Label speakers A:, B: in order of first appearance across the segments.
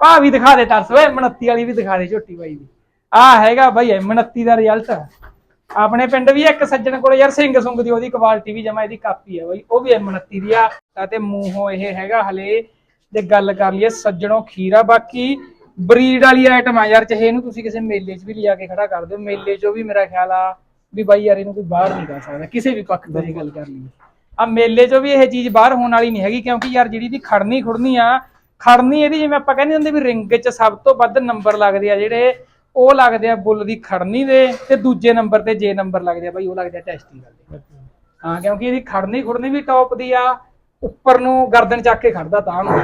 A: ਭਾ ਵੀ ਦਿਖਾ ਦੇ ਤਰਸ, ਓਏ 29 ਵਾਲੀ ਵੀ ਦਿਖਾ ਦੇ ਝੋਟੀ ਬਾਈ ਦੀ। ਆ ਹੈਗਾ ਬਾਈ, ਇਹ 29 ਦਾ ਰਿਜ਼ਲਟ ਆਪਣੇ ਪਿੰਡ ਵੀ ਇੱਕ ਸੱਜਣ ਕੋਲ ਯਾਰ ਸਿੰਘ ਸੁੰਗ ਦੀ ਉਹਦੀ ਕੁਆਲਿਟੀ ਵੀ ਜਮਾ ਇਹਦੀ ਕਾਪੀ ਆ ਬਾਈ, ਉਹ ਵੀ 29 ਦੀ ਆ। ਤੇ ਮੂੰਹੋਂ ਇਹ ਹੈਗਾ ਹਲੇ ਜੇ ਗੱਲ ਕਰ ਲਈਏ ਸੱਜਣੋਂ ਖੀਰਾ, ਬਾਕੀ ਬਰੀਡ ਵਾਲੀ ਆਈਟਮ ਆ ਯਾਰ, ਚਾਹੇ ਇਹਨੂੰ ਤੁਸੀਂ ਕਿਸੇ ਮੇਲੇ 'ਚ ਵੀ ਲਿਆ ਕੇ ਖੜਾ ਕਰ ਦਿਓ। ਮੇਲੇ 'ਚੋਂ ਵੀ ਮੇਰਾ ਖਿਆਲ ਆ ਵੀ ਬਾਈ ਯਾਰ ਇਹਨੂੰ ਕੋਈ ਬਾਹਰ ਨਹੀਂ ਕਰ ਸਕਦਾ, ਕਿਸੇ ਵੀ ਪੱਖ ਤੋਂ ਇਹ ਗੱਲ ਕਰ ਲਈਏ। ਆ ਮੇਲੇ 'ਚੋਂ ਵੀ ਇਹ ਚੀਜ਼ ਬਾਹਰ ਹੋਣ ਵਾਲੀ ਨਹੀਂ ਹੈਗੀ, ਕਿਉਂਕਿ ਯਾਰ ਜਿਹੜੀ ਦੀ ਖੜਨੀ ਖੁੜਨੀ ਆ ਖੜਨੀ ਇਹਦੀ ਜਿਵੇਂ ਆਪਾਂ ਕਹਿੰਦੇ ਹੁੰਦੇ ਵੀ ਰਿੰਗ 'ਚ ਸਭ ਤੋਂ ਵੱਧ ਨੰਬਰ ਲੱਗਦੇ ਆ ਜਿਹੜੇ ਉਹ ਲੱਗਦੇ ਆ ਬੁੱਲ ਦੀ ਖੜਨੀ ਦੇ ਤੇ ਦੂਜੇ ਨੰਬਰ ਤੇ ਜੇ ਨੰਬਰ ਲੱਗਦੇ ਆ ਬਾਈ ਉਹ ਲੱਗਦੇ ਆ ਟੈਸਟੀਕਲ ਦੇ ਹਾਂ ਕਿਉਂਕਿ ਇਹਦੀ ਖੜਨੀ ਖੁੜਨੀ ਵੀ ਟੌਪ ਦੀ ਆ ਉੱਪਰ ਨੂੰ ਗਰਦਨ ਚੱਕ ਕੇ ਖੜਦਾ ਤਾਂ ਨੂੰ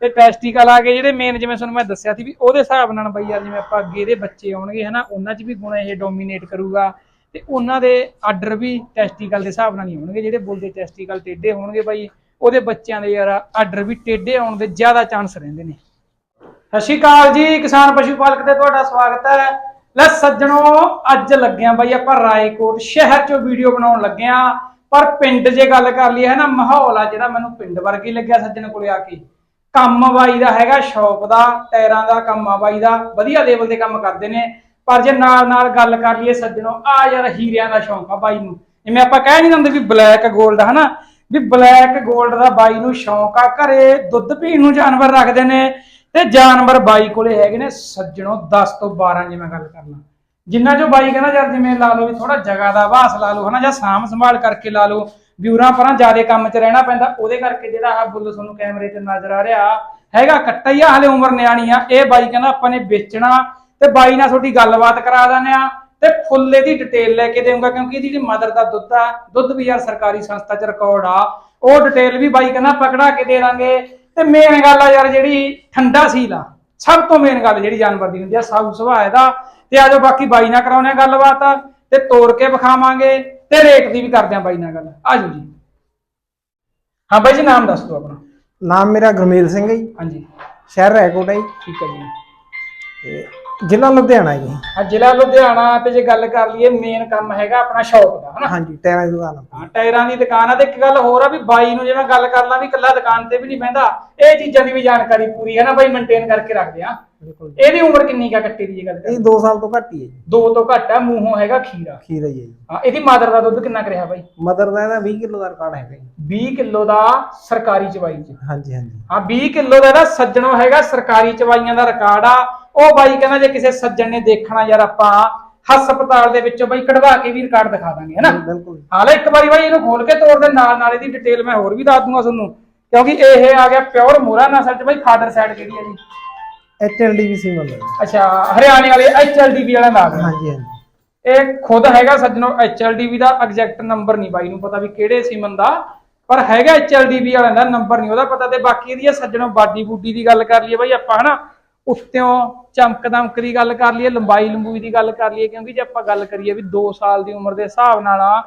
A: ਤੇ ਟੈਸਟੀਕਲ ਆ ਗਏ ਜਿਹੜੇ ਮੇਨ ਜਿਵੇਂ ਤੁਹਾਨੂੰ ਮੈਂ ਦੱਸਿਆ ਸੀ ਵੀ ਉਹਦੇ ਹਿਸਾਬ ਨਾਲ ਬਈ ਯਾਰ ਜਿਵੇਂ ਆਪਾਂ ਅੱਗੇ ਇਹਦੇ ਬੱਚੇ ਆਉਣਗੇ ਹਨਾ ਉਹਨਾਂ 'ਚ ਵੀ ਗੁਣ ਇਹ ਡੋਮੀਨੇਟ ਕਰੂਗਾ। ਤੇ ਉਹਨਾਂ ਦੇ ਆਰਡਰ ਵੀ ਟੈਸਟੀਕਲ ਦੇ ਹਿਸਾਬ ਨਾਲ ਹੀ ਹੋਣਗੇ ਜਿਹੜੇ ਬੁੱਲ ਦੇ ਟੈਸਟੀਕਲ ਟੇਢੇ ਹੋਣਗੇ ਬਾਈ। ਉਹਦੇ ਬੱਚਿਆਂ ਦੇ ਯਾਰ ਆਰਡਰ ਵੀ ਟੇਢੇ ਆਉਣ ਦੇ ਜ਼ਿਆਦਾ ਚਾਂਸ ਰਹਿੰਦੇ ਨੇ। ਸਤਿ ਸ਼੍ਰੀ ਅਕਾਲ ਜੀ, ਕਿਸਾਨ ਪਸ਼ੂ ਪਾਲਕ ਤੇ ਤੁਹਾਡਾ ਸਵਾਗਤ ਹੈ। ਲੈ ਸੱਜਣੋ, ਅੱਜ ਲੱਗੇ ਬਾਈ ਆਪਾਂ ਰਾਏਕੋਟ ਸ਼ਹਿਰ ਚੋਂ ਵੀਡੀਓ ਬਣਾਉਣ ਲੱਗਿਆ ਪਰ ਪਿੰਡ ਜੇ ਗੱਲ ਕਰ ਲਈ ਹੈ ਨਾ ਮਾਹੌਲ ਆ ਜਿਹੜਾ ਮੈਨੂੰ ਪਿੰਡ ਵਰਗੀ ਲੱਗਿਆ ਸੱਜਣ ਕੋਲੇ ਆ ਕੇ। ਕੰਮ ਬਾਈ ਦਾ ਹੈਗਾ ਸ਼ੌਪ ਦਾ, ਟਾਇਰਾਂ ਦਾ ਕੰਮ ਆ ਬਾਈ ਦਾ, ਵਧੀਆ ਲੈਵਲ ਤੇ ਕੰਮ ਕਰਦੇ ਨੇ। ਪਰ ਜੇ ਨਾਲ ਨਾਲ ਗੱਲ ਕਰ ਲਈਏ ਸੱਜਣੋ, ਆ ਯਾਰ ਹੀਰਿਆਂ ਦਾ ਸ਼ੌਂਕ ਆ ਬਾਈ ਨੂੰ। ਜਿਵੇਂ ਆਪਾਂ ਕਹਿ ਨਹੀਂ ਦਿੰਦੇ ਵੀ ਬਲੈਕ 골ਡ ਹਨਾ ਵੀ ਬਲੈਕ 골ਡ ਦਾ ਬਾਈ ਨੂੰ ਸ਼ੌਂਕ ਆ, ਘਰੇ ਦੁੱਧ ਪੀਣ ਨੂੰ ਜਾਨਵਰ ਰੱਖਦੇ ਨੇ ਤੇ ਜਾਨਵਰ ਬਾਈ ਕੋਲੇ ਹੈਗੇ ਨੇ ਸੱਜਣੋ 10 ਤੋਂ 12 ਜਿਵੇਂ ਗੱਲ ਕਰਨਾ। ਜਿੰਨਾ ਜੋ ਬਾਈ ਕਹਿੰਦਾ ਯਾਰ ਜਿਵੇਂ ਲਾ ਲਓ ਵੀ ਥੋੜਾ ਜਗ੍ਹਾ ਦਾ ਵਾਸ ਲਾ ਲਓ ਹਨਾ ਜਾਂ ਸਾਂਭ ਸੰਭਾਲ ਕਰਕੇ ਲਾ ਲਓ, ਵਿਊਰਾਂ ਪਰਾਂ ਜ਼ਿਆਦਾ ਕੰਮ 'ਚ ਰਹਿਣਾ ਪੈਂਦਾ, ਉਹਦੇ ਕਰਕੇ ਜਿਹੜਾ ਆ ਬੁੱਲ ਤੁਹਾਨੂੰ ਕੈਮਰੇ 'ਚ ਨਜ਼ਰ ਆ ਰਿਹਾ, ਹੈਗਾ ਕੱਟਾ ਹੀ ਆ, ਹਲੇ ਉਮਰ ਨਿਆਣੀ ਆ, ਇਹ ਬਾਈ ਕਹਿੰਦਾ ਆਪਾਂ ਨੇ ਵੇਚਣਾ ਤੇ ਬਾਈ ਨਾਲ ਤੁਹਾਡੀ ਗੱਲਬਾਤ ਕਰਾ ਦਿੰਦੇ ਆ। ਤੇ ਫੁੱਲ ਇਹਦੀ ਡਿਟੇਲ ਲੈ ਕੇ ਦੇਵਾਂਗਾ ਕਿਉਂਕਿ ਇਹਦੀ ਜਿਹੜੀ ਮਦਰ ਦਾ ਦੁੱਧ ਆ ਦੁੱਧ ਵੀ ਯਾਰ ਸਰਕਾਰੀ ਸੰਸਥਾ 'ਚ ਰਿਕਾਰਡ ਆ। ਉਹ ਡਿਟੇਲ ਵੀ ਬਾਈ ਕਹਿੰਦਾ ਪਕੜਾ ਕੇ ਦੇ ਦਾਂਗੇ। ਤੇ ਮੇਨ ਗੱਲ ਆ ਯਾਰ ਜਿਹੜੀ ਠੰਡਾ ਸੀਲ ਆ ਸਭ ਤੋਂ ਮੇਨ ਗੱਲ ਜਿਹੜੀ ਜਾਨਵਰ ਦੀ ਹੁੰਦੀ ਆ ਸਾਊ ਸੁਭਾਅ ਦਾ ਤੇ ਆਜੋ ਬਾਕੀ ਬਾਈ ਨਾਲ ਕਰਾਉਣੇ ਆ ਗੱਲਬਾਤ ਤੇ ਤੋੜ ਕੇ ਵਿਖਾਵਾਂਗੇ ਤੇ ਰੇਟ ਦੀ ਵੀ ਕਰਦੇ ਆ ਬਾਈ ਨਾਲ ਗੱਲ। ਆਜੋ ਜੀ। ਹਾਂ ਬਾਈ ਜੀ ਨਾਮ ਦੱਸ ਦਿਓ ਆਪਣਾ।
B: ਨਾਮ ਮੇਰਾ ਗੁਰਮੇਲ ਸਿੰਘ ਹੈ ਜੀ।
A: ਹਾਂਜੀ।
B: ਸ਼ਹਿਰ ਰੈਕੋਟ ਹੈ ਜੀ।
A: ਠੀਕ ਹੈ ਜੀ।
B: ਤੇ ਜ਼ਿਲ੍ਹਾ ਲੁਧਿਆਣਾ ਜੀ।
A: ਹਾਂ ਜ਼ਿਲ੍ਹਾ ਲੁਧਿਆਣਾ ਤੇ ਜੇ ਗੱਲ ਕਰ ਲਈਏ ਮੇਨ ਕੰਮ ਹੈਗਾ ਆਪਣਾ ਸ਼ੌਪ ਦਾ ਹਨਾ?
B: ਹਾਂਜੀ ਟਾਇਰਾਂ ਦੀ ਦੁਕਾਨ ਆ।
A: ਹਾਂ ਟਾਇਰਾਂ ਦੀ ਦੁਕਾਨ ਆ ਤੇ ਇੱਕ ਗੱਲ ਹੋਰ ਆ ਵੀ ਬਾਈ ਨੂੰ ਜਿਵੇਂ ਗੱਲ ਕਰ ਲਾਂ ਵੀ ਇਕੱਲਾ ਦੁਕਾਨ ਤੇ ਵੀ ਨਹੀਂ ਬਹਿੰਦਾ ਇਹ ਚੀਜ਼ਾਂ ਦੀ ਵੀ ਜਾਣਕਾਰੀ ਪੂਰੀ ਹੈ ਨਾ ਬਾਈ ਮੇਨਟੇਨ ਕਰਕੇ ਰੱਖਦੇ ਆ।
B: ਬਿਲਕੁਲ
A: ਇਹਦੀ ਉਮਰ ਕਿੰਨੀ ਕਾ ਕੱਟੀ ਦੀ ਜੇ ਗੱਲ
B: ਇਹ
A: ਕਰ
B: 2 ਸਾਲ ਤੋਂ ਘੱਟ ਹੀ ਹੈ ਜੀ।
A: ਦੋ ਤੋਂ ਘੱਟ ਆ ਮੂੰਹੋਂ ਹੈਗਾ ਖੀਰਾ।
B: ਖੀਰ ਹੀ ਹੈ ਜੀ।
A: ਹਾਂ ਇਹਦੀ ਮਾਦਰ ਦਾ ਦੁੱਧ ਕਿੰਨਾ ਕਰਿਆ ਬਾਈ?
B: ਮਦਰ ਦਾ ਇਹਦਾ 20 ਕਿਲੋ ਦਾ ਰਿਕਾਰਡ ਹੈਗਾ ਜੀ।
A: 20 ਕਿਲੋ ਦਾ ਸਰਕਾਰੀ ਚਵਾਈ ਚ।
B: ਹਾਂਜੀ ਹਾਂਜੀ।
A: ਹਾਂ 20 ਕਿਲੋ ਦਾ ਇਹਦਾ ਸੱਜਣੋ ਹੈਗਾ ਸਰਕਾਰੀ ਚਵਾਈਆਂ ਦਾ ਰਿਕਾਰਡ ਆ। ਉਹ ਬਾਈ ਕਹਿੰਦਾ ਜੇ ਕਿਸੇ ਸੱਜਣ ਨੇ ਦੇਖਣਾ ਯਾਰ ਆਪਾਂ ਹਸਪਤਾਲ ਦੇ ਵਿੱਚੋਂ ਬਾਈ ਕਢਵਾ ਕੇ ਵੀ ਰਿਕਾਰਡ ਦਿਖਾ ਦਾਂਗੇ ਹੈਨਾ?
B: ਬਿਲਕੁਲ।
A: ਹਾਲੇ ਇੱਕ ਵਾਰੀ ਬਾਈ ਇਹਨੂੰ ਖੋਲ ਕੇ ਤੋੜ ਦੇ ਨਾਲ ਨਾਲ ਇਹਦੀ ਡਿਟੇਲ ਮੈਂ ਹੋਰ ਵੀ ਦੱਸ ਦੂੰਗਾ ਤੁਹਾਨੂੰ। ਕਿਉਂਕਿ ਇਹ ਆ ਗਿਆ ਪਿਓਰ ਮੋਰਾ ਨਸਲ ਚ ਬਾਈ ਫਾਦਰ ਸਾਈਡ ਕਿਹੜੀ ਹੈ ਜੀ
B: ਐਚਐਲਡੀਵੀ ਸੀ ਮੰਨ ਲਓ
A: ਅੱਛਾ ਹਰਿਆਣੇ ਵਾਲੇ ਐਚਐਲਡੀਬੀ ਵਾਲਾ ਨਾਮ ਹੈ।
B: ਹਾਂਜੀ ਹਾਂਜੀ।
A: ਇਹ ਖੁਦ ਹੈਗਾ ਸੱਜਣੋ ਐਚਐਲਡੀਬੀ ਦਾ ਐਗਜ਼ੈਕਟ ਨੰਬਰ ਨਹੀਂ ਬਾਈ ਨੂੰ ਪਤਾ ਵੀ ਕਿਹੜੇ ਸੀਮਨ ਦਾ ਪਰ ਹੈਗਾ ਐਚਐਲਡੀਬੀ ਵਾਲਿਆਂ ਦਾ ਨੰਬਰ ਨਹੀਂ ਉਹਦਾ ਪਤਾ ਤੇ ਬਾਕੀ ਇਹਦੀ ਆ ਸੱਜਣੋ ਬਾਡੀ ਬੂਡੀ ਦੀ ਗੱਲ ਕਰ ਲਈਏ ਬਾਈ ਆਪਾਂ ਹਨਾ? ਉੱਤਿਓਂ ਚਮਕ ਦਮਕ ਦੀ ਗੱਲ ਕਰ ਲਈਏ ਲੰਬਾਈ ਲੰਬੂਈ ਦੀ ਗੱਲ ਕਰ ਲਈਏ ਕਿਉਂਕਿ ਜੇ ਆਪਾਂ ਗੱਲ ਕਰੀਏ ਵੀ 2 ਸਾਲ ਦੀ ਉਮਰ ਦੇ ਹਿਸਾਬ ਨਾਲ ਆ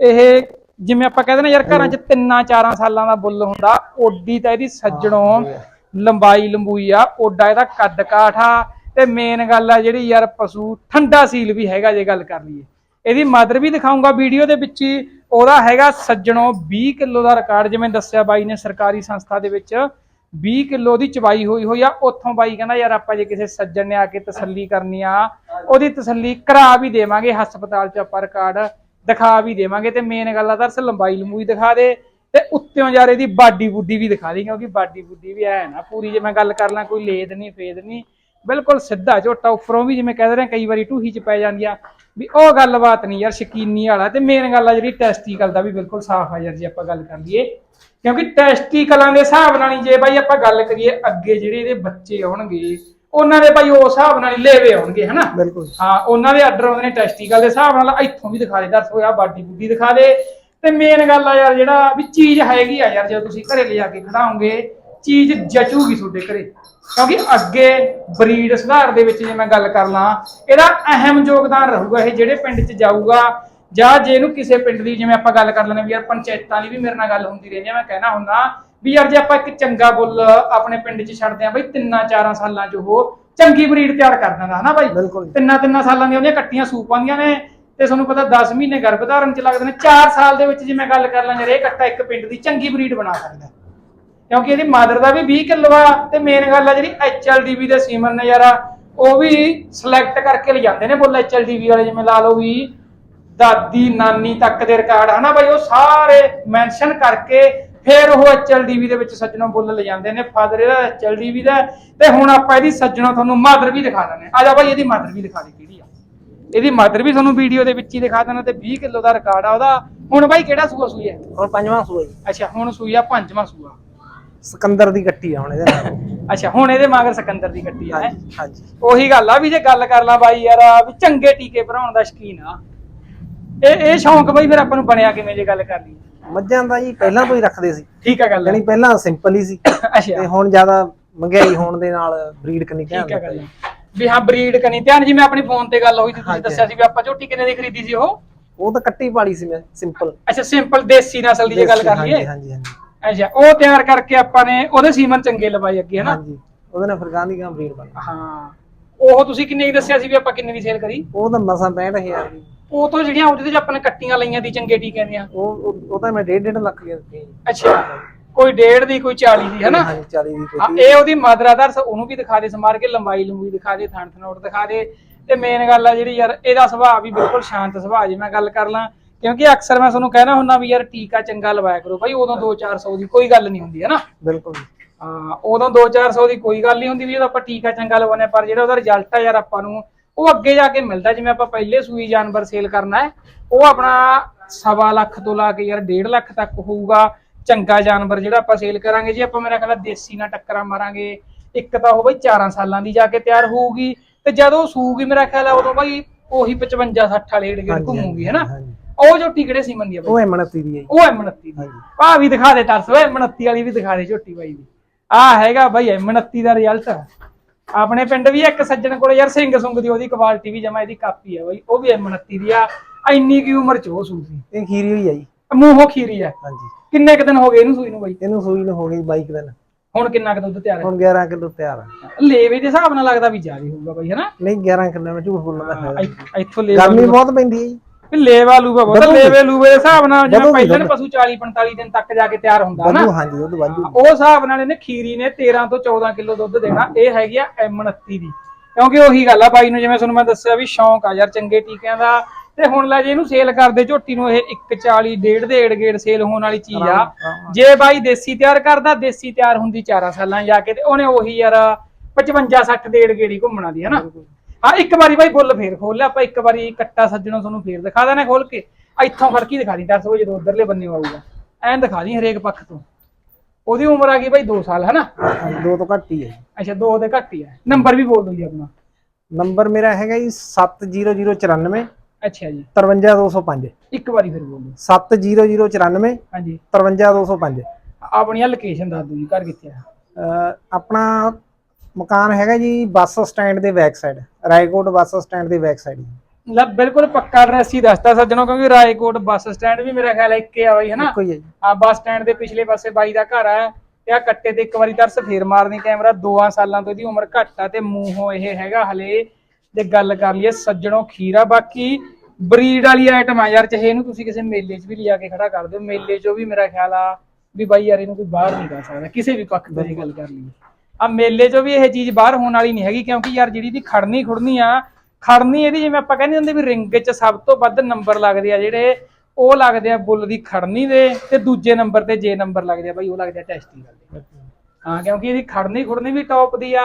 A: ਇਹ ਜਿਵੇਂ ਆਪਾਂ ਕਹਿੰਦੇ ਨੇ ਯਾਰ ਘਰਾਂ 'ਚ ਤਿੰਨਾਂ ਚਾਰਾਂ ਸਾਲਾਂ ਦਾ ਬੁੱਲ ਹੁੰਦਾ ਓਡੀ ਤਾਂ ਇਹਦੀ ਸੱਜਣੋ ਲੰਬਾਈ ਲੰਬੂਈ ਆ ਓਡਾ ਇਹਦਾ ਕੱਦ ਕਾਠ ਆ ਤੇ ਮੇਨ ਗੱਲ ਆ ਜਿਹੜੀ ਯਾਰ ਪਸ਼ੂ ਠੰਡਾ ਸੀਲ ਵੀ ਹੈਗਾ ਜੇ ਗੱਲ ਕਰ ਲਈਏ। ਇਹਦੀ ਮਦਰ ਵੀ ਦਿਖਾਉਂਗਾ ਵੀਡੀਓ ਦੇ ਵਿੱਚ ਹੀ ਉਹਦਾ ਹੈਗਾ ਸੱਜਣੋ 20 ਕਿਲੋ ਦਾ ਰਿਕਾਰਡ ਜਿਵੇਂ ਦੱਸਿਆ ਬਾਈ ਨੇ ਸਰਕਾਰੀ ਸੰਸਥਾ ਦੇ ਵਿੱਚ। 20 ਕਿਲੋ ਦੀ ਚਵਾਈ ਹੋਈ ਹੋਈ ਆ, ਉੱਥੋਂ ਬਾਈ ਕਹਿੰਦਾ, ਯਾਰ ਆਪਾਂ ਜੇ ਕਿਸੇ ਸੱਜਣ ਨੇ ਆ ਕੇ ਤਸੱਲੀ ਕਰਨੀ ਆ, ਉਹਦੀ ਤਸੱਲੀ ਕਰਾ ਵੀ ਦੇਵਾਂਗੇ, ਹਸਪਤਾਲ 'ਚ ਆਪਾਂ ਰਿਕਾਰਡ ਦਿਖਾ ਵੀ ਦੇਵਾਂਗੇ ਤੇ ਮੇਨ ਗੱਲ ਆ ਦਰਸ ਲੰਬਾਈ ਲੰਬੂਈ ਦਿਖਾ ਦੇ ਤੇ ਉੱਤੋਂ ਯਾਰ ਇਹਦੀ ਬਾਡੀ ਬੁੱਡੀ ਵੀ ਦਿਖਾ ਦੇ, ਕਿਉਂਕਿ ਬਾਡੀ ਬੁੱਡੀ ਵੀ ਹੈ ਨਾ, ਪੂਰੀ ਜੇ ਮੈਂ ਗੱਲ ਕਰ ਲਾਂ, ਕੋਈ ਲੇਦ ਨਹੀਂ, ਫੇਦ ਨਹੀਂ ਬਿਲਕੁਲ ਸਿੱਧਾ ਝੋਟਾ ਉੱਪਰੋਂ ਵੀ ਜਿਵੇਂ ਕਹਿੰਦੇ ਰਹੇ ਕਈ ਵਾਰੀ ਢੂਹੀ ਚ ਪੈ ਜਾਂਦੀ ਆ ਵੀ ਉਹ ਗੱਲਬਾਤ ਨਹੀਂ ਯਾਰ ਸ਼ਕੀਨੀ ਵਾਲਾ। ਤੇ ਮੇਨ ਗੱਲ ਆ ਜਿਹੜੀ ਟੈਸਟੀਕਲ ਦਾ ਵੀ ਬਿਲਕੁਲ ਸਾਫ਼ ਆ ਯਾਰ ਜੇ ਆਪਾਂ ਗੱਲ ਕਰ ਲਈਏ। ਕਿਉਂਕਿ ਟੈਸਟੀਕਲਾਂ ਦੇ ਹਿਸਾਬ ਨਾਲ ਹੀ ਜੇ ਬਾਈ ਆਪਾਂ ਗੱਲ ਕਰੀਏ ਅੱਗੇ ਜਿਹੜੇ ਇਹਦੇ ਬੱਚੇ ਆਉਣਗੇ ਉਹਨਾਂ ਦੇ ਬਾਈ ਉਸ ਹਿਸਾਬ ਨਾਲ ਹੀ ਲੈਵੇ ਆਉਣਗੇ ਹਨਾ?
B: ਬਿਲਕੁਲ।
A: ਹਾਂ ਉਹਨਾਂ ਦੇ ਆਰਡਰ ਆਉਂਦੇ ਨੇ ਟੈਸਟੀਕਲ ਦੇ ਹਿਸਾਬ ਨਾਲ ਇੱਥੋਂ ਵੀ ਦਿਖਾ ਦੇ ਦੱਸ ਹੋਇਆ ਬਾਡੀ ਬੁੱਡੀ ਦਿਖਾ ਦੇ। ਤੇ ਮੇਨ ਗੱਲ ਆ ਯਾਰ ਜਿਹੜਾ ਵੀ ਚੀਜ਼ ਹੈਗੀ ਆ ਯਾਰ ਜਦੋਂ ਤੁਸੀਂ ਘਰੇ ਲਿਜਾ ਕੇ ਖੜਾਓਗੇ ਚੀਜ਼ ਜਚੂਗੀ ਤੁਹਾਡੇ ਘਰੇ। ਕਿਉਂਕਿ ਅੱਗੇ ਬਰੀਡ ਸੁਧਾਰ ਦੇ ਵਿੱਚ ਜੇ ਮੈਂ ਗੱਲ ਕਰ ਲਾਂ ਇਹਦਾ ਅਹਿਮ ਯੋਗਦਾਨ ਰਹੂਗਾ ਇਹ ਜਿਹੜੇ ਪਿੰਡ 'ਚ ਜਾਊਗਾ ਜਾਂ ਜੇ ਇਹਨੂੰ ਕਿਸੇ ਪਿੰਡ ਦੀ ਜਿਵੇਂ ਆਪਾਂ ਗੱਲ ਕਰ ਲੈਂਦੇ ਵੀ ਯਾਰ ਪੰਚਾਇਤਾਂ ਦੀ ਵੀ ਮੇਰੇ ਨਾਲ ਗੱਲ ਹੁੰਦੀ ਰਹਿੰਦੀ ਆ ਮੈਂ ਕਹਿਣਾ ਹੁੰਦਾ ਵੀ ਯਾਰ ਜੇ ਆਪਾਂ ਇੱਕ ਚੰਗਾ ਬੁੱਲ ਆਪਣੇ ਪਿੰਡ 'ਚ ਛੱਡਦੇ ਆ ਬਈ ਤਿੰਨਾਂ ਚਾਰਾਂ ਸਾਲਾਂ 'ਚ ਉਹ ਚੰਗੀ ਬਰੀਡ ਤਿਆਰ ਕਰ ਦਿੰਦਾ ਹਨਾ ਬਾਈ?
B: ਬਿਲਕੁਲ।
A: ਤਿੰਨਾਂ ਤਿੰਨਾਂ ਸਾਲਾਂ ਦੀਆਂ ਉਹਦੀਆਂ ਕੱਟੀਆਂ ਸੂਪ ਆਉਂਦੀਆਂ ਨੇ ਤੇ ਤੁਹਾਨੂੰ ਪਤਾ 10 ਮਹੀਨੇ ਗਰਭ ਧਾਰਨ ਚ ਲੱਗਦੇ ਨੇ 4 ਸਾਲ ਦੇ ਵਿੱਚ ਜੇ ਮੈਂ ਗੱਲ ਕਰ ਲਾਂ ਯਾਰ ਇਹ ਕੱਟਾ ਇੱਕ ਪਿੰਡ ਦੀ ਚੰਗੀ ਬਰੀਡ ਬਣਾ ਸਕਦਾ। ਕਿਉਂਕਿ ਇਹਦੀ ਮਾਦਰ ਦਾ ਵੀ 20 ਕਿਲੋ ਆ ਤੇ ਮੇਨ ਗੱਲ ਆ ਜਿਹੜੀ ਐਚਐਲਡੀਬੀ ਦੇ ਸੀਮਨ ਨੇ ਯਾਰ ਉਹ ਵੀ ਸਿਲੈਕਟ ਕਰਕੇ ਲਿਜਾਂਦੇ ਨੇ ਬੁੱਲ ਐਚਐਲਡੀਬੀ ਵਾਲੇ ਜਿਵੇਂ ਲਾ ਲਓ ਵੀ ਦਾਦੀ ਨਾਨੀ ਤੱਕ ਦੇ ਰਿਕਾਰਡ ਹਨਾ ਬਾਈ? ਉਹ ਸਾਰੇ ਮੈਂਸ਼ਨ ਕਰਕੇ ਫਿਰ ਉਹ ਐਚਐਲਡੀਬੀ ਦੇ ਵਿੱਚ ਸੱਜਣੋਂ ਬੁੱਲ ਲਿਜਾਂਦੇ ਨੇ। ਫਾਦਰ ਇਹਦਾ ਐਚਐਲਡੀਬੀ ਦਾ ਤੇ ਹੁਣ ਆਪਾਂ ਇਹਦੀ ਸੱਜਣੋਂ ਤੁਹਾਨੂੰ ਮਾਦਰ ਵੀ ਦਿਖਾ ਦਿੰਦੇ ਆ ਜਾ ਬਾਈ ਇਹਦੀ ਮਾਦਰ ਵੀ ਦਿਖਾ ਦੇ ਕਿਹੜੀ ਆ। ਇਹਦੀ ਮਾਦਰ ਵੀ ਤੁਹਾਨੂੰ ਵੀਡੀਓ ਦੇ ਵਿੱਚ ਹੀ ਦਿਖਾ ਦੇਣਾ ਤੇ 20 ਕਿਲੋ ਦਾ ਰਿਕਾਰਡ ਆ ਉਹਦਾ। ਹੁਣ ਬਾਈ ਕਿਹੜਾ ਸੂਆ ਸੂਈ ਹੈ?
B: ਹੁਣ ਪੰਜਵਾਂ ਸੂਆ ਜੀ।
A: ਅੱਛਾ ਹੁਣ ਸੂਈ ਆ ਪੰਜਵਾਂ ਸੂਆ।
B: ਸਿਕੰਦਰ ਦੀ ਕੱਟੀ ਆ ਹੁਣ ਇਹਦੇ ਨਾਲ।
A: ਅੱਛਾ ਹੁਣ ਇਹਦੇ ਮਗਰ ਸਿਕੰਦਰ ਦੀ ਕੱਟੀ ਆ ਹੈਂ।
B: ਹਾਂਜੀ ਹਾਂਜੀ।
A: ਉਹੀ ਗੱਲ ਆ ਵੀ ਜੇ ਗੱਲ ਕਰ ਲਾਂ ਬਾਈ ਯਾਰ ਵੀ ਚੰਗੇ ਟੀਕੇ ਭਰਾਉਣ ਦਾ ਸ਼ਕੀਨ ਆ। ਇਹ ਇਹ ਸ਼ੌਂਕ ਬਾਈ ਫਿਰ ਆਪਾਂ ਨੂੰ ਬਣਿਆ ਕਿਵੇਂ ਜੇ ਗੱਲ ਕਰ ਲਈ
B: ਮੱਝਾਂ ਦਾ ਜੀ ਪਹਿਲਾਂ ਤੋਂ ਹੀ ਰੱਖਦੇ ਸੀ।
A: ਠੀਕ ਆ ਗੱਲ
B: ਯਾਨੀ ਪਹਿਲਾਂ ਸਿੰਪਲ ਹੀ ਸੀ। ਤੇ
A: ਅੱਛਾ
B: ਹੁਣ ਜ਼ਿਆਦਾ ਮਹਿੰਗਾਈ ਹੋਣ ਦੇ ਨਾਲ ਬਰੀਡ ਕਰਨੀ
A: ਠੀਕ ਆ ਗੱਲ
B: ਜੀ।
A: ਵੀ ਹਾਂ ਬਰੀਡ ਕਨੀ ਧਿਆਨ ਜਿਵੇਂ ਆਪਣੀ ਫੋਨ ਤੇ ਗੱਲ ਹੋਈ ਸੀ ਤੁਸੀਂ
B: ਹਾਂਜੀ।
A: ਦੱਸਿਆ ਸੀ ਵੀ ਆਪਾਂ ਝੋਟੀ ਕਿੰਨੇ ਦੀ ਖਰੀਦੀ ਸੀ ਉਹ?
B: ਉਹ ਤਾਂ ਕੱਟੀ ਪਾਲੀ ਸੀ ਮੈਂ ਸਿੰਪਲ
A: ਅੱਛਾ ਸਿੰਪਲ ਦੇਸੀ ਨਸਲ ਦੀ ਜੇ ਗੱਲ ਕਰ ਲਈਏ।
B: ਹਾਂਜੀ ਹਾਂਜੀ।
A: ਅੱਛਾ ਉਹ ਤਿਆਰ ਕਰਕੇ ਆਪਾਂ ਨੇ ਉਹਦੇ ਸੀਮਨ ਚੰਗੇ ਲਵਾਏ ਅੱਗੇ ਹਨਾ?
B: ਹਾਂਜੀ ਉਹਦੇ ਨਾਲ ਫਿਰ ਗਾਂਧੀ ਗਾਂ ਬਰੀਡ ਬਣ
A: ਹਾਂ ਉਹ ਤੁਸੀਂ ਕਿੰਨੇ ਦੀ ਦੱਸਿਆ ਸੀ ਵੀ ਆਪਾਂ ਕਿੰਨੇ ਦੀ ਸੇਲ ਕਰੀ?
B: ਉਹ ਤਾਂ ਮਸਾਂ 65000 ਦੀ।
A: ਉਹ ਤੋਂ ਜਿਹੜੀਆਂ ਉਹਦੇ ਚ ਆਪਾਂ ਨੇ ਕੱਟੀਆਂ ਲਈਆਂ ਦੀ ਚੰਗੇ ਟੀਕਿਆਂ ਦੀਆਂ
B: ਉਹ ਉਹ- ਉਹ ਤਾਂ ਮੈਂ 1.5 ਲੱਖ ਦੀਆਂ ਦਿੱਤੀਆਂ ਜੀ
A: ਅੱਛਾ ਕੋਈ ਡੇਢ ਦੀ ਕੋਈ 40 ਦੀ ਹਨਾ?
B: ਹਾਂਜੀ 40 ਦੀ
A: ਹਾਂ ਇਹ ਉਹਦੀ ਮਦਰ ਆਦਰਸ ਉਹਨੂੰ ਵੀ ਦਿਖਾ ਦੇ ਸਮਾਰ ਕੇ ਲੰਬਾਈ ਲੰਬੂਈ ਦਿਖਾ ਦੇ ਥਣ ਥਨੋਟ ਦਿਖਾ ਦੇ। ਤੇ ਮੇਨ ਗੱਲ ਆ ਜਿਹੜੀ ਯਾਰ ਇਹਦਾ ਸੁਭਾਅ ਵੀ ਬਿਲਕੁਲ ਸ਼ਾਂਤ ਸੁਭਾਅ ਜੇ ਮੈਂ ਗੱਲ ਕਰ ਲਾਂ। ਕਿਉਂਕਿ ਅਕਸਰ ਮੈਂ ਤੁਹਾਨੂੰ ਕਹਿਣਾ ਹੁੰਦਾ ਵੀ ਯਾਰ ਟੀਕਾ ਚੰਗਾ ਲਵਾਇਆ ਕਰੋ ਭਾਈ ਉਦੋਂ 2-400 ਦੀ ਕੋਈ ਗੱਲ ਨਹੀਂ ਹੁੰਦੀ ਹੈ ਨਾ?
B: ਬਿਲਕੁਲ
A: ਹਾਂ ਉਦੋਂ 2-400 ਦੀ ਕੋਈ ਗੱਲ ਨਹੀਂ ਹੁੰਦੀ ਵੀ ਜਦੋਂ ਆਪਾਂ ਟੀਕਾ ਚੰਗਾ ਲਵਾਉਨੇ ਪਰ ਜਿਹੜਾ ਉਹਦਾ ਰਿਜ਼ਲਟ ਆ ਯਾਰ ਆਪਾਂ ਨੂੰ ਉਹ ਅੱਗੇ ਜਾ ਕੇ ਮਿਲਦਾ ਜਿਵੇਂ ਆਪਾਂ ਪਹਿਲੇ ਸੂਈ ਜਾਨਵਰ ਸੇਲ ਕਰਨਾ ਹੈ ਉਹ ਆਪਣਾ ਸਵਾ ਲੱਖ ਤੋਂ ਲਾ ਕੇ ਯਾਰ 1.5 ਲੱਖ ਤੱਕ ਹੋਊਗਾ। ਚੰਗਾ ਜਾਨਵਰ ਜਿਹੜਾ ਆਪਾਂ ਸੇਲ ਕਰਾਂਗੇ ਜੇ ਆਪਾਂ ਮੇਰਾ ਖਿਆਲ ਆ ਦੇਸੀ ਨਾਲ ਟੱਕਰਾਂ ਮਾਰਾਂਗੇ ਇੱਕ ਤਾਂ ਉਹ ਬਈ 4 ਸਾਲਾਂ ਦੀ ਜਾ ਕੇ ਤਿਆਰ ਹੋਊਗੀ ਤੇ ਜਦੋਂ ਸੂਗੀ ਮੇਰਾ ਖਿਆਲ ਆ ਉਦੋਂ ਬਈ ਉਹੀ 55 60 ਵਾਲੇ ਏੜ ਗੇੜ ਘੁੰਮੂਗੀ ਹੈਨਾ ਉਹ ਜੋ ਟਿਕੜੇ ਸੀਮਨ ਦੀ ਆ ਬਈ।
B: ਉਹ ਐਮਨਤੀ ਦੀ ਹੈ ਜੀ।
A: ਉਹ M29 ਦੀ।
B: ਹਾਂਜੀ।
A: ਵੀ ਦਿਖਾ ਦੇ ਤਰਸ ਓਏ M29 ਵਾਲੀ ਵੀ ਦਿਖਾ ਦੇ ਝੋਟੀ ਬਾਈ ਦੀ। ਆ ਹੈਗਾ ਬਾਈ M29 ਦਾ ਰਿਜ਼ਲਟ ਆਪਣੇ ਪਿੰਡ ਵੀ ਇੱਕ ਸੱਜਣ ਕੋਲ ਯਾਰ ਸਿੰਘ ਸੁੰਗ ਦੀ ਉਹਦੀ ਕੁਆਲਿਟੀ ਵੀ ਜਮਾ ਇਹਦੀ ਕਾਪੀ ਆ ਬਾਈ ਉਹ ਵੀ M29 ਦੀ ਆ। ਇੰਨੀ ਕੀ ਉਮਰ ਚ ਉਹ ਸੂਈ ਸੀ?
B: ਇਹ ਖੀਰੀ ਹੋਈ ਹੈ ਜੀ।
A: ਮੂੰਹੋਂ ਖੀਰੀ ਆ।
B: ਹਾਂਜੀ।
A: ਕਿੰਨੇ ਕੁ ਦਿਨ ਹੋ ਗਏ ਇਹਨੂੰ ਸੂਈ ਨੂੰ ਬਾਈ?
B: ਇਹਨੂੰ ਸੂਈ ਨੂੰ ਹੋ ਗਈ 22 ਕੁ ਦਿਨ।
A: ਹੁਣ ਕਿੰਨਾ ਕੁ ਦੁੱਧ ਤਿਆਰ ਹੈ?
B: ਹੁਣ 11 ਕਿਲੋ ਤਿਆਰ ਆ।
A: ਲੇਵੇ ਦੇ ਹਿਸਾਬ ਨਾਲ ਲੱਗਦਾ ਵੀ ਜ਼ਿਆਦਾ ਹੋਊਗਾ ਬਾਈ ਹਨਾ?
B: ਨਹੀਂ 11 ਕਿਲੋ ਮੈਂ ਝੂਠ ਬੋਲਣ
A: ਇੱਥ- ਇੱਥੋਂ ਲੇਵਾ
B: ਗਰਮੀ ਬਹੁਤ ਪੈਂਦੀ ਹੈ ਜੀ।
A: ਲੇਵਾ ਲੂਵਾ ਬਹੁਤ
B: ਵਧੂਗੀ।
A: ਲੇਵੇ ਲੂਵੇ ਦੇ ਹਿਸਾਬ ਨਾਲ ਜਿਵੇਂ
B: ਵਧੂਗੀ
A: ਪਹਿਲਾਂ। ਪਸ਼ੂ 40 45 ਦਿਨ ਤੱਕ ਜਾ ਕੇ ਤਿਆਰ ਹੁੰਦਾ
B: ਵਾਧੂ ਹਾਂਜੀ ਦੁੱਧ ਵਾਧੂ।
A: ਉਹ ਹਿਸਾਬ ਨਾਲ ਇਹਨੇ ਖੀਰੀ ਨੇ 13 ਤੋਂ 14 ਕਿਲੋ ਦੁੱਧ ਦੇਣਾ ਇਹ ਹੈਗੀ ਆ M29 ਦੀ। ਕਿਉਂਕਿ ਉਹੀ ਗੱਲ ਆ ਬਾਈ ਨੂੰ ਜਿਵੇਂ ਤੁਹਾਨੂੰ ਮੈਂ ਦੱਸਿਆ ਵੀ ਸ਼ੌਂਕ ਆ ਯਾਰ ਚੰਗੇ ਟੀਕਿਆਂ ਦਾ। ਤੇ ਹੁਣ ਲੈ ਜੇ ਇਹਨੂੰ ਸੇਲ ਕਰਦੇ ਝੋਟੀ ਨੂੰ ਇਹ 140 ਡੇਢ ਦੇ ਏੜ ਗੇੜ ਸੇਲ ਹੋਣ ਵਾਲੀ ਚੀਜ਼ ਆ। ਜੇ ਬਾਈ ਦੇਸੀ ਤਿਆਰ ਕਰਦਾ ਦੇਸੀ ਤਿਆਰ ਹੁੰਦੀ 4 ਸਾਲਾਂ 'ਚ ਜਾ ਕੇ ਤੇ ਉਹਨੇ ਉਹੀ ਯਾਰ 55 60 ਦੇ ਏੜ ਗੇੜੀ ਘੁੰਮਣਾ ਦੀ ਹਨਾ ਹਾਂ ਇੱਕ ਵਾਰੀ ਬਾਈ ਬੁੱਲ ਫੇਰ ਖੋਲ ਲਿਆ ਆਪਾਂ ਇੱਕ ਵਾਰੀ ਕੱਟਾ ਸੱਜਣੋਂ ਤੁਹਾਨੂੰ ਫੇਰ ਦਿਖਾ ਦੇਣਾ ਖੋਲ ਕੇ। ਇੱਥੋਂ ਫੜਕੀ ਦਿਖਾ ਦੀ ਦੱਸ ਉਹ ਜਦੋਂ ਉਧਰਲੇ ਬੰਨੇ ਆਊਗਾ। ਐਂ ਦਿਖਾ ਦੀ ਹਰੇਕ ਪੱਖ ਤੋਂ। ਉਹਦੀ ਉਮਰ ਆ ਗਈ ਬਾਈ 2 ਸਾਲ ਹਨਾ?
B: ਦੋ ਤੋਂ ਘੱਟ ਹੀ ਹੈ।
A: ਅੱਛਾ ਦੋ ਦੇ ਘੱਟ ਹੀ ਹੈ। ਨੰਬਰ ਵੀ ਬੋਲ ਦਿਓ ਜੀ ਆਪਣਾ।
B: ਨੰਬਰ ਮੇਰਾ ਹੈਗਾ ਜੀ 70094
A: ਅੱਛਾ ਜੀ।
B: 53205
A: ਇੱਕ ਵਾਰੀ ਫਿਰ ਬੋਲ ਦਿਓ।
B: 70094
A: ਹਾਂਜੀ
B: 53205
A: ਆਪਣੀ ਲੋਕੇਸ਼ਨ ਦੱਸ ਦਿਓ ਜੀ ਘਰ ਕਿੱਥੇ ਆ?
B: ਆਪਣਾ ਮਕਾਨ ਹੈਗਾ ਜੀ ਬੱਸ ਸਟੈਂਡ ਦੇ back side Raikot bus stand ਦੇ ਬੈਕ ਸਾਈਡ
A: ਲੈ ਬਿਲਕੁਲ ਪੱਕਾ ਐਡਰੈਸ ਹੀ ਦੱਸਤਾ ਸੱਜਣੋ ਕਿਉਂਕਿ ਰਾਏਕੋਟ ਬੱਸ ਸਟੈਂਡ ਵੀ ਮੇਰਾ ਖਿਆਲ ਹੈ ਇੱਕੇ ਆ ਬਾਈ ਹਨਾ?
B: ਇੱਕੋ ਹੀ ਹੈ ਜੀ।
A: ਆ ਬੱਸ ਸਟੈਂਡ ਦੇ ਪਿਛਲੇ ਪਾਸੇ ਬਾਈ ਦਾ ਘਰ ਆ ਤੇ ਆ ਕੱਟੇ ਤੇ ਇੱਕ ਵਾਰੀ ਤਰਸ ਫੇਰ ਮਾਰਨੀ ਕੈਮਰਾ ਦੋਆਂ ਸਾਲਾਂ ਤੋਂ ਇਹਦੀ ਉਮਰ ਘੱਟ ਆ ਤੇ ਮੂੰਹੋਂ ਇਹ ਹੈਗਾ ਹਲੇ ਜੇ ਗੱਲ ਕਰ ਲਈਏ ਸੱਜਣੋਂ ਖੀਰਾ ਬਾਕੀ ਬਰੀਡ ਵਾਲੀ ਆਈਟਮ ਆ ਯਾਰ ਚਾਹੇ ਇਹਨੂੰ ਤੁਸੀਂ ਕਿਸੇ ਮੇਲੇ 'ਚ ਵੀ ਲਿਜਾ ਕੇ ਖੜਾ ਕਰ ਦਿਓ। ਮੇਲੇ 'ਚੋਂ ਵੀ ਮੇਰਾ ਖਿਆਲ ਆ ਵੀ ਬਾਈ ਯਾਰ ਇਹਨੂੰ ਕੋਈ ਬਾਹਰ ਨਹੀਂ ਕਰ ਸਕਦਾ ਕਿਸੇ ਵੀ ਪੱਖ ਤੋਂ ਇਹ ਗੱਲ ਕਰ ਲਈਏ। ਆ ਮੇਲੇ 'ਚੋਂ ਵੀ ਇਹ ਚੀਜ਼ ਬਾਹਰ ਹੋਣ ਵਾਲੀ ਨਹੀਂ ਹੈਗੀ ਕਿਉਂਕਿ ਯਾਰ ਜਿਹੜੀ ਦੀ ਖੜਨੀ ਖੁੜਨੀ ਆ ਖੜਨੀ ਇਹਦੀ ਜਿਵੇਂ ਆਪਾਂ ਕਹਿੰਦੇ ਹੁੰਦੇ ਵੀ ਰਿੰਗ 'ਚ ਸਭ ਤੋਂ ਵੱਧ ਨੰਬਰ ਲੱਗਦੇ ਆ ਜਿਹੜੇ ਉਹ ਲੱਗਦੇ ਆ ਬੁੱਲ ਦੀ ਖੜਨੀ ਦੇ ਤੇ ਦੂਜੇ ਨੰਬਰ ਤੇ ਜੇ ਨੰਬਰ ਲੱਗਦੇ ਆ ਬਾਈ ਉਹ ਲੱਗਦੇ ਆ ਟੈਸਟੀਕਲ ਦੇ ਹਾਂ ਕਿਉਂਕਿ ਇਹਦੀ ਖੜਨੀ ਖੁੜਨੀ ਵੀ ਟੌਪ ਦੀ ਆ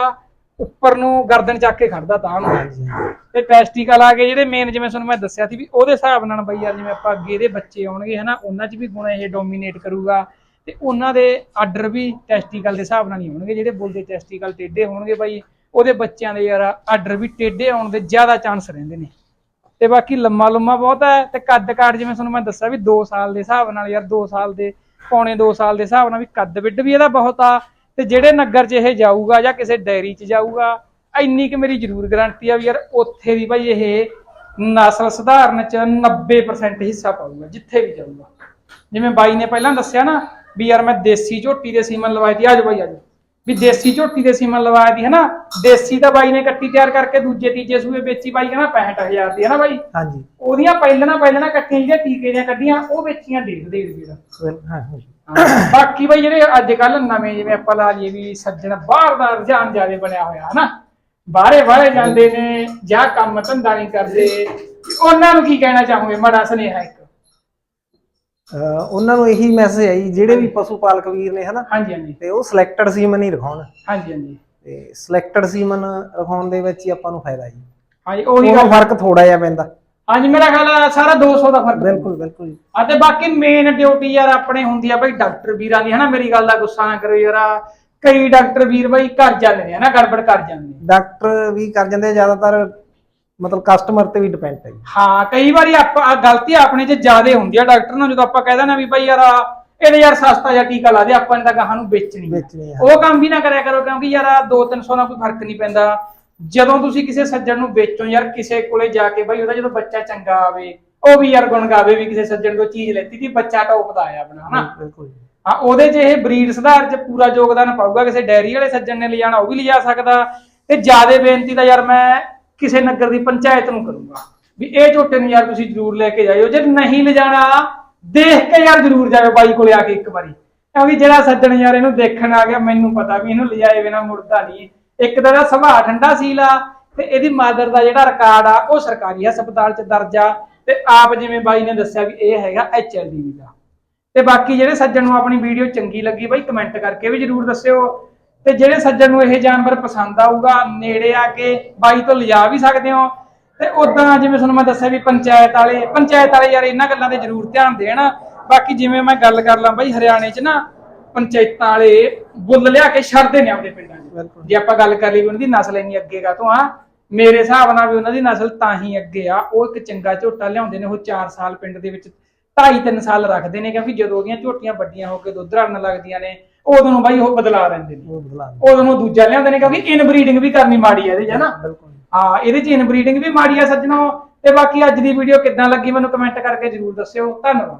A: ਉੱਪਰ ਨੂੰ ਗਰਦਨ ਚੱਕ ਕੇ ਖੜਦਾ ਤਾਂ ਨੂੰ। ਤੇ ਟੈਸਟੀਕਲ ਆ ਗਏ ਜਿਹੜੇ ਮੇਨ ਜਿਵੇਂ ਤੁਹਾਨੂੰ ਮੈਂ ਦੱਸਿਆ ਸੀ ਵੀ ਉਹਦੇ ਹਿਸਾਬ ਨਾਲ ਬਈ ਯਾਰ ਜਿਵੇਂ ਆਪਾਂ ਅੱਗੇ ਇਹਦੇ ਬੱਚੇ ਆਉਣਗੇ ਹਨਾ ਉਹਨਾਂ 'ਚ ਵੀ ਗੁਣ ਇਹ ਡੋਮੀਨੇਟ ਕਰੂਗਾ। ਤੇ ਉਹਨਾਂ ਦੇ ਆਰਡਰ ਵੀ ਟੈਸਟੀਕਲ ਦੇ ਹਿਸਾਬ ਨਾਲ ਨਹੀਂ ਹੋਣਗੇ, ਜਿਹੜੇ ਬੁੱਲ ਟੈਸਟੀਕਲ ਟੇਢੇ ਹੋਣਗੇ ਬਾਈ, ਉਹਦੇ ਬੱਚਿਆਂ ਦੇ ਯਾਰ ਆਰਡਰ ਵੀ ਟੇਢੇ ਆਉਣ ਦੇ ਜ਼ਿਆਦਾ ਚਾਂਸ ਰਹਿੰਦੇ ਨੇ। ਤੇ ਬਾਕੀ ਲੰਮਾ ਲੰਮਾ ਬਹੁਤ ਹੈ, ਤੇ ਕੱਦ ਕਾਟ ਜਿਵੇਂ ਤੁਹਾਨੂੰ ਮੈਂ ਦੱਸਿਆ ਵੀ 2 ਸਾਲ ਦੇ ਹਿਸਾਬ ਨਾਲ ਯਾਰ 2 ਸਾਲ ਦੇ, ਪੌਣੇ 2 ਸਾਲ ਦੇ ਹਿਸਾਬ ਨਾਲ ਵੀ ਕੱਦ ਵਿੱਡ ਵੀ ਇਹਦਾ ਬਹੁਤ ਆ, ਤੇ ਜਿਹੜੇ ਨਗਰ 'ਚ ਇਹ ਜਾਊਗਾ ਜਾਂ ਕਿਸੇ ਡੈਰੀ 'ਚ ਜਾਊਗਾ, ਇੰਨੀ ਕਿ ਮੇਰੀ ਜ਼ਰੂਰ ਗਾਰੰਟੀ ਆ ਵੀ ਯਾਰ ਉੱਥੇ ਦੀ ਭਾਈ ਇਹ ਨਸਲ ਸੁਧਾਰਨ 'ਚ 90% ਹਿੱਸਾ ਪਾਊਗਾ, ਜਿੱਥੇ ਵੀ ਜਾਊਗਾ। ਜਿਵੇਂ ਬਾਈ ਨੇ ਪਹਿਲਾਂ ਦੱਸਿਆ ਨਾ ਵੀ ਯਾਰ ਮੈਂ ਦੇਸੀ ਝੋਟੀ ਦੇ ਸੀਮਨ ਲਵਾਈ ਦੀ ਆਜੋ ਬਾਈ ਆਜੋ ਵੀ ਦੇਸੀ ਝੋਟੀ ਦੇ ਸੀਮਨ ਲਵਾਇਆ ਦੀ ਹੈ ਨਾ ਦੇਸੀ ਤਾਂ ਬਾਈ ਨੇ ਕੱਟੀ ਤਿਆਰ ਕਰਕੇ ਦੂਜੇ ਤੀਜੇ ਸੂਏ ਵੇਚੀ ਬਾਈ ਕਹਿੰਦਾ 65000 ਦੀ ਹੈ ਨਾ ਬਾਈ?
B: ਹਾਂਜੀ।
A: ਉਹਦੀਆਂ ਪਹਿਲਣਾ ਪਹਿਲਣਾ ਕੱਟੀਆਂ ਜਿਹੜੀਆਂ ਟੀਕੇ ਦੀਆਂ ਕੱਢੀਆਂ ਉਹ ਵੇਚੀਆਂ ਡੇਢ ਡੇਢ ਜਿਹੜਾ
B: ਬਿਲ- ਹਾਂ।
A: ਹਾਂ, ਬਾਕੀ ਬਈ ਜਿਹੜੇ ਅੱਜ ਕੱਲ ਨਵੇਂ ਜਿਵੇਂ ਆਪਾਂ ਲਾ ਲਈਏ ਵੀ ਸੱਜਣ ਬਾਹਰ ਦਾ ਰੁਝਾਨ ਜਿਆਦੇ ਬਣਿਆ ਹੋਇਆ ਹਨਾ? ਬਾਹਰੇ ਬਾਹਰੇ ਜਾਂਦੇ ਨੇ ਜਾਂ ਕੰਮ ਧੰਦਾ ਨਹੀਂ ਕਰਦੇ ਉਹਨਾਂ ਨੂੰ ਕੀ ਕਹਿਣਾ ਚਾਹੋਗੇ? ਮਾੜਾ ਸੁਨੇਹਾ ਇੱਕ।
B: ਅਹ ਉਹਨਾਂ ਨੂੰ ਇਹੀ ਮੈਸੇਜ ਜੀ ਜਿਹੜੇ ਵੀ ਪਸ਼ੂ ਪਾਲਕ ਵੀਰ ਨੇ ਹਨਾ?
A: ਹਾਂਜੀ ਹਾਂਜੀ।
B: ਤੇ ਉਹ ਸਿਲੈਕਟਡ ਸੀਮਨ ਹੀ ਰਖਾਉਣ।
A: ਹਾਂਜੀ ਹਾਂਜੀ।
B: ਤੇ ਸਿਲੈਕਟਡ ਸੀਮਨ ਰਖਾਉਣ ਦੇ ਵਿੱਚ ਹੀ ਆਪਾਂ ਨੂੰ ਫਾਇਦਾ ਜੀ।
A: ਹਾਂਜੀ ਉਹੀ
B: ਉਹਦਾ
A: ਗੱਲ।
B: ਫ਼ਰਕ ਥੋੜਾ ਜਿਹਾ ਪੈਂਦਾ।
A: ਹਾਂਜੀ ਮੇਰਾ ਖਿਆਲ ਆ ਸਾਰਾ 200 ਦਾ ਫ਼ਰਕ।
B: ਬਿਲਕੁਲ ਬਿਲਕੁਲ ਜੀ।
A: ਆ ਤੇ ਬਾਕੀ ਮੇਨ ਡਿਊਟੀ ਯਾਰ ਆਪਣੇ ਹੁੰਦੀ ਆ ਬਈ ਡਾਕਟਰ ਵੀਰਾਂ ਦੀ ਹਨਾ? ਮੇਰੀ ਗੱਲ ਦਾ ਗੁੱਸਾ ਨਾ ਕਰੋ ਯਾਰ। ਆਹ ਕਈ ਡਾਕਟਰ ਵੀਰ ਬਈ ਘਰ ਜਾਂਦੇ ਨੇ ਹਨਾ? ਗੜਬੜ ਕਰ ਜਾਂਦੇ ਨੇ
B: ਡਾਕਟਰ ਵੀ ਕਰ ਜਾਂਦੇ ਆ, ਜ਼ਿਆਦਾਤਰ ਮਤਲਬ ਕਸਟਮਰ ਤੇ ਵੀ ਡਿਪੈਂਡ ਹੈ ਜੀ।
A: ਹਾਂ ਕਈ ਵਾਰੀ ਆਪਾਂ ਗਲਤੀ ਆਪਣੇ 'ਚ ਜ਼ਿਆਦੇ ਹੁੰਦੀ ਆ ਡਾਕਟਰ ਨੂੰ ਜਦੋਂ ਆਪਾਂ ਕਹਿ ਦਿੰਦੇ ਵੀ ਭਾਈ ਯਾਰ ਇਹਦੇ ਯਾਰ ਸਸਤਾ ਜਿਹਾ ਟੀਕਾ ਲਾ ਦੇ ਆਪਾਂ ਨੇ ਤਾਂ ਗਾਹਾਂ ਨੂੰ ਵੇਚਣੀ ਆ।
B: ਵੇਚਣੀ ਆ।
A: ਉਹ ਕੰਮ ਵੀ ਨਾ ਕਰਿਆ ਕਰੋ ਕਿਉਂਕਿ ਯਾਰ 2-300 ਨਾਲ ਕੋਈ ਫ਼ਰਕ ਨਹੀਂ ਪੈਂਦਾ। ਜਦੋਂ ਤੁਸੀਂ ਕਿਸੇ ਸੱਜਣ ਨੂੰ ਵੇਚੋ ਯਾਰ ਕਿਸੇ ਕੋਲੇ ਜਾ ਕੇ ਭਾਈ ਉਹਦਾ ਜਦੋਂ ਬੱਚਾ ਚੰਗਾ ਆਵੇ ਉਹ ਵੀ ਯਾਰ ਗੁਣ ਗਾਵੇ ਵੀ ਕਿਸੇ ਸੱਜਣ ਤੋਂ ਚੀਜ਼ ਲੈਤੀ ਸੀ ਬੱਚਾ ਟੌਪ ਦਾ ਆਇਆ ਆਪਣਾ ਹਨਾ?
B: ਬਿਲਕੁਲ
A: ਹਾਂ ਉਹਦੇ 'ਚ ਇਹ ਬਰੀਡ ਸੁਧਾਰ 'ਚ ਪੂਰਾ ਯੋਗਦਾਨ ਪਾਊਗਾ ਕਿਸੇ ਡੈਰੀ ਵਾਲੇ ਸੱਜਣ ਨੇ ਲਿਜਾਣਾ ਉਹ ਵੀ ਲਿਜਾ ਸਕਦਾ। ਤੇ ਜਿਆਦੇ ਬੇਨਤੀ ਤਾਂ ਯਾਰ ਮੈਂ ਕਿਸੇ ਨਗਰ ਦੀ ਪੰਚਾਇਤ ਨੂੰ ਕਰੂੰਗਾ। ਵੀ ਇਹ ਝੋਟੇ ਨੂੰ ਯਾਰ ਤੁਸੀਂ ਜ਼ਰੂਰ ਲੈ ਕੇ ਜਾਇਓ। ਜੇ ਨਹੀਂ ਲਿਜਾਣਾ, ਦੇਖ ਕੇ ਯਾਰ ਜ਼ਰੂਰ ਜਾਇਓ ਬਾਈ ਕੋਲੇ ਆ ਕੇ ਇੱਕ ਵਾਰੀ। ਕਿਉਂਕਿ ਜਿਹੜਾ ਸੱਜਣ ਯਾਰ ਇਹਨੂੰ ਦੇਖਣ ਆ ਗਿਆ, ਮੈਨੂੰ ਪਤਾ ਵੀ ਇਹਨੂੰ ਲਿਜਾਏ ਬਿਨਾ ਮੁੜਦਾ ਨਹੀਂ। ਇੱਕ ਤਾਂ ਇਹਦਾ ਸੁਭਾਅ ਠੰਡਾ ਸੀਲਾ ਤੇ ਇਹਦੀ ਮਾਦਰ ਦਾ ਜਿਹੜਾ ਰਿਕਾਰਡ ਆ, ਉਹ ਸਰਕਾਰੀ ਹਸਪਤਾਲ 'ਚ ਦਰਜ ਆ। ਤੇ ਆਪ ਜਿਵੇਂ ਬਾਈ ਨੇ ਦੱਸਿਆ ਵੀ ਇਹ ਹੈਗਾ ਐਚਐਲਡੀ ਦਾ। ਤੇ ਬਾਕੀ ਜਿਹੜੇ ਸੱਜਣ ਨੂੰ ਆਪਣੀ ਵੀਡੀਓ ਚੰਗੀ ਲੱਗੀ, ਬਾਈ ਕਮੈਂਟ ਕਰਕੇ ਵੀ ਜਰੂਰ ਦੱਸਿਓ। ਤੇ ਜਿਹੜੇ ਸੱਜਣ ਨੂੰ ਇਹ ਜਾਨਵਰ ਪਸੰਦ ਆਊਗਾ ਨੇੜੇ ਆ ਕੇ ਬਾਈ ਤੋਂ ਲਿਜਾ ਵੀ ਸਕਦੇ ਹੋ। ਤੇ ਉਦਾਂ ਜਿਵੇਂ ਤੁਹਾਨੂੰ ਮੈਂ ਦੱਸਿਆ ਵੀ ਪੰਚਾਇਤ ਵਾਲੇ ਪੰਚਾਇਤ ਵਾਲੇ ਯਾਰ ਇਹਨਾਂ ਗੱਲਾਂ ਤੇ ਜਰੂਰ ਧਿਆਨ ਦੇਣ। ਬਾਕੀ ਜਿਵੇਂ ਮੈਂ ਗੱਲ ਕਰ ਲਾਂ ਬਾਈ ਹਰਿਆਣੇ 'ਚ ਨਾ ਪੰਚਾਇਤਾਂ ਵਾਲੇ ਬੁੱਲ ਲਿਆ ਕੇ ਛੱਡਦੇ ਨੇ ਆਪਦੇ ਪਿੰਡਾਂ 'ਚ। ਜੇ ਆਪਾਂ ਗੱਲ ਕਰ ਲਈ ਉਹਨਾਂ ਦੀ ਨਸਲ ਇੰਨੀ ਅੱਗੇ ਗਾ ਤੋਂ ਆ ਮੇਰੇ ਹਿਸਾਬ ਨਾਲ ਵੀ ਉਹਨਾਂ ਦੀ ਨਸਲ ਤਾਂ ਹੀ ਅੱਗੇ ਆ। ਉਹ ਇੱਕ ਚੰਗਾ ਝੋਟਾ ਲਿਆਉਂਦੇ ਨੇ ਉਹ 4 ਸਾਲ ਪਿੰਡ ਦੇ ਵਿੱਚ 2.5-3 ਸਾਲ ਰੱਖਦੇ ਨੇ ਕਿਉਂਕਿ ਜਦੋਂ ਉਹਦੀਆਂ ਝੋਟੀਆਂ ਵੱਡੀਆਂ ਹੋ ਕੇ ਦੁੱਧ ਰੜਨ ਲੱਗਦੀਆਂ ਨੇ ਉਦੋਂ ਨੂੰ ਬਾਈ ਉਹ ਬਦਲਾ ਲੈਂਦੇ ਨੇ।
B: ਉਹ ਬਦਲਾ ਦਿੰਦੇ।
A: ਉਦੋਂ ਨੂੰ ਦੂਜਾ ਲਿਆਉਂਦੇ ਨੇ ਕਿਉਂਕਿ ਇਨਬਰੀਡਿੰਗ ਵੀ ਕਰਨੀ ਮਾੜੀ ਆ ਇਹਦੇ 'ਚ ਹਨਾ
B: ਬਿਲਕੁਲ।
A: ਹਾਂ ਇਹਦੇ 'ਚ ਇਨਬਰੀਡਿੰਗ ਵੀ ਮਾੜੀ ਆ ਸੱਜਣੋ। ਤੇ ਬਾਕੀ ਅੱਜ ਦੀ ਵੀਡੀਓ ਕਿੱਦਾਂ ਲੱਗੀ ਮੈਨੂੰ ਕਮੈਂਟ ਕਰਕੇ ਜਰੂਰ ਦੱਸਿਓ। ਧੰਨਵਾਦ।